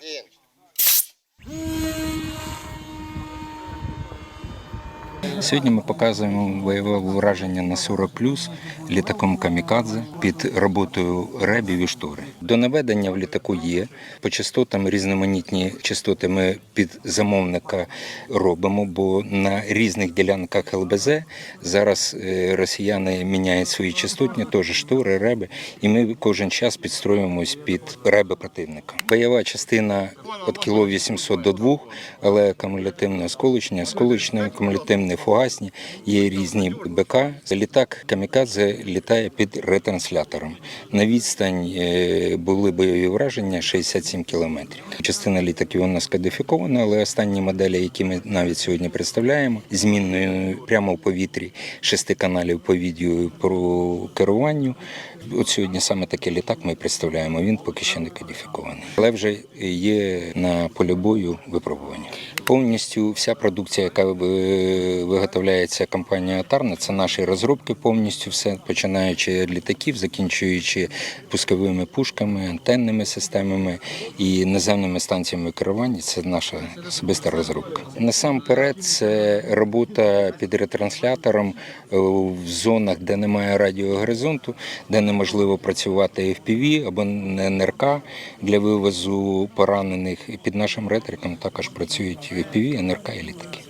Verde. Сьогодні ми показуємо бойове враження на 40 літаком Камікадзе під роботою ребів і штори. До наведення в літаку є по частотам різноманітні частоти. Ми під замовника робимо, бо на різних ділянках ЛБЗ зараз е, росіяни міняють свої частотні, теж штори, реби, і ми кожен час підстроюємось під реби противника. Бойова частина від кіло 800 до 2, але акумулятивне осколочні, осколочне, акумулятивне фугасні, є різні БК. Літак Камікадзе літає під ретранслятором. На відстань е, були бойові враження 67 кілометрів. Частина літаків у нас кодифікована, але останні моделі, які ми навіть сьогодні представляємо, змінною прямо в повітрі шести каналів по відео про керуванню. От сьогодні саме такий літак ми представляємо. Він поки ще не кодифікований, але вже є на полі бою випробування. Повністю вся продукція, яка виготовляється компанією Атарна, це наші розробки. Повністю все починаючи від літаків, закінчуючи пусковими пушками, антенними системами і наземними станціями керування. Це наша особиста розробка. Насамперед, це робота під ретранслятором е, в зонах, де немає радіогоризонту, де неможливо працювати FPV або НРК для вивозу поранених. І під нашим ретриком також працюють FPV, НРК і літаки.